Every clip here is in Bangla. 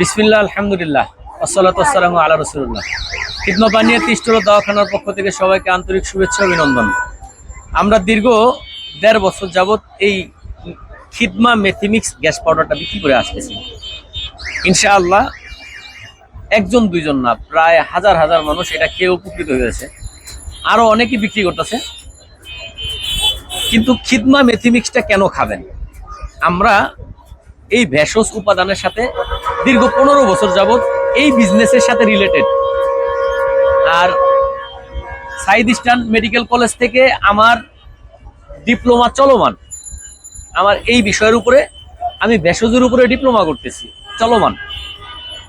বিসমিল্লাহ, আলহামদুলিল্লাহ আসসালামু আলা রসুল্লাহ খিদমা পানিয়া তিষ্টর দওয়াখানার পক্ষ থেকে সবাইকে আন্তরিক শুভেচ্ছা অভিনন্দন। আমরা দীর্ঘ দেড় বছর যাবত এই খিদমা মেথিমিক্স গ্যাস পাউডারটা বিক্রি করে আসতেছি। ইনশাআল্লাহ একজন, দুইজন না, প্রায় হাজার হাজার মানুষ এটা খেয়ে উপকৃত হয়েছে। আরও অনেকেই বিক্রি করতেছে। কিন্তু খিদমা মেথিমিক্সটা কেন খাবেন? আমরা এই ভেষজ উপাদানের সাথে দীর্ঘ পনেরো বছর যাবত এই বিজনেসের সাথে রিলেটেড আর সাইদ ইস্টার্ন মেডিকেল কলেজ থেকে আমার ডিপ্লোমা চলমান। আমার এই বিষয়ের উপরে আমি ভেষজের উপরে ডিপ্লোমা করতেছি, চলমান।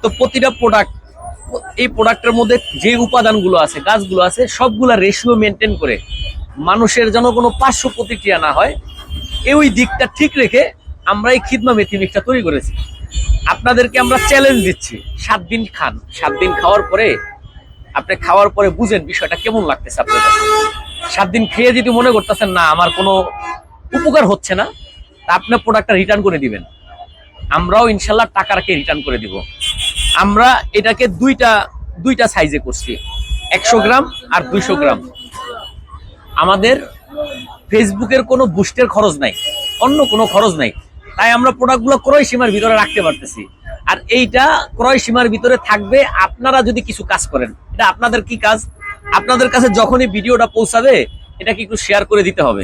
তো প্রতিটা প্রোডাক্ট এই প্রোডাক্টের মধ্যে যে উপাদানগুলো আছে, গাছগুলো আছে, সবগুলা রেশিও মেনটেন করে মানুষের যেন কোনো পার্শ্ব প্রতিক্রিয়া না হয়, এই দিকটা ঠিক রেখে আমরা এই খিদমা মেথি মিক্সটা তৈরি করেছি। আপনাদেরকে আমরা চ্যালেঞ্জ দিচ্ছি। সাত দিন খান। সাত দিন খাওয়ার পরে, আপনি খাওয়ার পরে বুঝেন বিষয়টা কেমন লাগতেছে আপনার কাছে। সাত দিন খেয়ে যদি মনে করতেছেন, না, আমার কোনো উপকার হচ্ছে না, তা আপনি প্রোডাক্টটা রিটার্ন করে দিবেন। আমরাও ইনশাল্লাহ টাকাটাকে রিটার্ন করে দিব। আমরা এটাকে দুইটা দুইটা সাইজে করছি। একশো গ্রাম আর দুইশো গ্রাম। আমাদের ফেসবুকের কোনো বুস্টের খরচ নাই। অন্য কোনো খরচ নাই। তাই আমরা প্রোডাক্টগুলো ক্রয় সীমার ভিতরে রাখতে পারতেছি। আর এইটা ক্রয় সীমার ভিতরে থাকবে, আপনারা যদি কিছু কাজ করেন, এটা আপনাদের কি কাজ? আপনাদের কাছে যখনই ভিডিওটা পৌঁছাবে, এটাকে একটু শেয়ার করে দিতে হবে।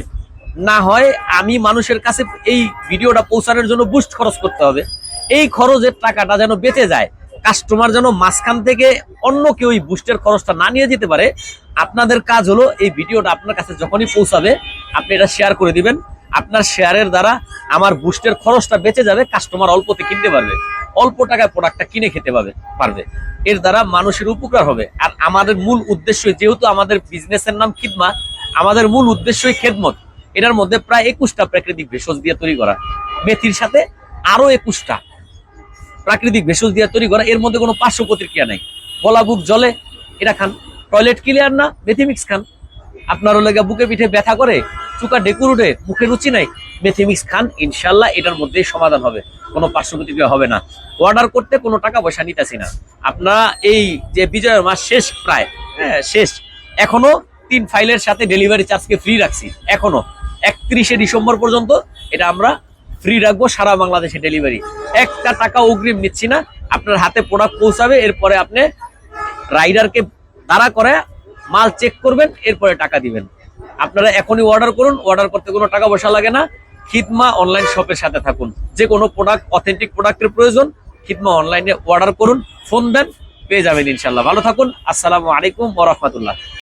না হয় আমি মানুষের কাছে এই ভিডিওটা পৌঁছানোর জন্য বুস্ট খরচ করতে হবে। এই খরচের টাকাটা যেন বেঁচে যায় কাস্টমার যেন মাঝখান থেকে অন্য কেউ এই বুস্টের খরচটা না নিয়ে যেতে পারে, আপনাদের কাজ হলো এই ভিডিওটা আপনার কাছে যখনই পৌঁছাবে, আপনি এটা শেয়ার করে দিবেন। আপনার শেয়ারের দ্বারা আমার বুস্টের খরচটা বেঁচে যাবে কাস্টমার অল্পতে কিনতে পারবে। অল্প টাকায় প্রোডাক্টটা কিনে খেতে পারবে পারবে। এর দ্বারা মানুষের উপকার হবে। আর আমাদের মূল উদ্দেশ্য যেহেতু আমাদের বিজনেসের নাম খিদমা, আমাদের মূল উদ্দেশ্যই খেদমত। এটার মধ্যে প্রায় একুশটা প্রাকৃতিক ভেষজ দিয়ে তৈরি করা। মেথির সাথে আরও একুশটা প্রাকৃতিক ভেষজ দিয়ে তৈরি করা। এর মধ্যে কোনো পার্শ্ব প্রতিক্রিয়া নেই। গলা, বুক, জলে এটা খান। টয়লেট ক্লিয়ার না মেথিমিক্স খান। আপনার লেগে বুকে পিঠে ব্যথা করে চুকা ডেকুর উঠে মুখে রুচি নাই মেথিমিক্স খান, ইনশাল্লাহ এটার মধ্যেই সমাধান হবে। কোনো পার্শ্ব প্রতিক্রিয়া হবে না। অর্ডার করতে কোনো টাকা পয়সা নিতেছি না। আপনারা এই যে বিজয়ের মাস শেষ প্রায় হ্যাঁ শেষ, এখনও তিন ফাইলের সাথে ডেলিভারি চার্জকে ফ্রি রাখছি, এখনও। একত্রিশে ডিসেম্বর পর্যন্ত এটা আমরা ফ্রি রাখব সারা বাংলাদেশে ডেলিভারি একটা টাকা অগ্রিম নিচ্ছি না, আপনার হাতে প্রোডাক্ট পৌঁছাবে, এরপরে আপনি রাইডারকে দাঁড়া করে মাল চেক করবেন, এরপরে টাকা দিবেন। আপনারা এখনই অর্ডার করুন অর্ডার করতে কোনো টাকা পয়সা লাগে না। খিদমা অনলাইন শপের সাথে থাকুন। যে কোনো প্রোডাক্ট অথেন্টিক প্রোডাক্টের প্রয়োজন, খিদমা অনলাইনে অর্ডার করুন ফোন দেন, পেয়ে যাবেন ইনশাল্লাহ ভালো থাকুন, আসসালামু আলাইকুম ওরহমতুল্লাহ